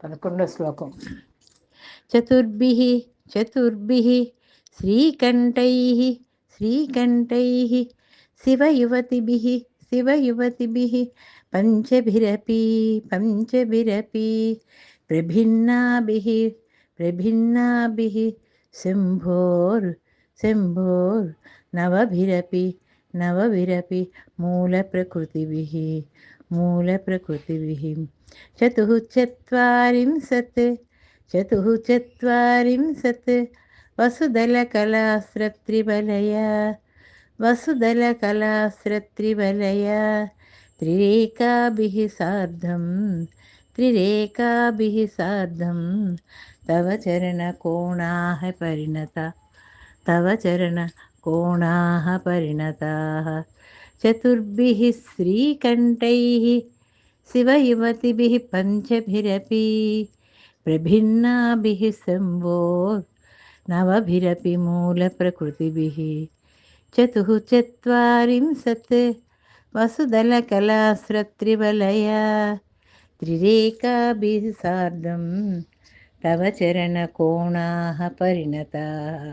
పదకొండో శ్లోకం చతుర్భిः చతుర్భిः శ్రీకంఠైः శ్రీకంఠైः శివయువతిభిः శివయువతిభిः పంచభిరపి పంచభిరపి ప్రభిన్నాభిः ప్రభిన్నాభిः శంభోర్ శంభోర్ नवभिरपि मूलप्रकृतिभिः मूलप्रकृतिभिः चतुः चत्वारिंशत् चतुः चत्वारिंशत् वसुदलकलास्रत्रिबलया वसुदलकलास्रत्रिबलया त्रिरेकाभिः सार्धं त्रिरेकाभिः सार्धं तव चरणकोणाः परिणता तव चरण चरणकोणाः परिणताः चतुर्भिः श्रीकण्ठैः शिवयुवतिभिः पञ्चभिरपि प्रभिन्नाभिः शम्भो नवभिरपि मूलप्रकृतिभिः चतुः चत्वारिंशत् वसुदलकलास्रत्रिवलया त्रिरेकाभिः सार्धं तव चरणकोणाः परिणताः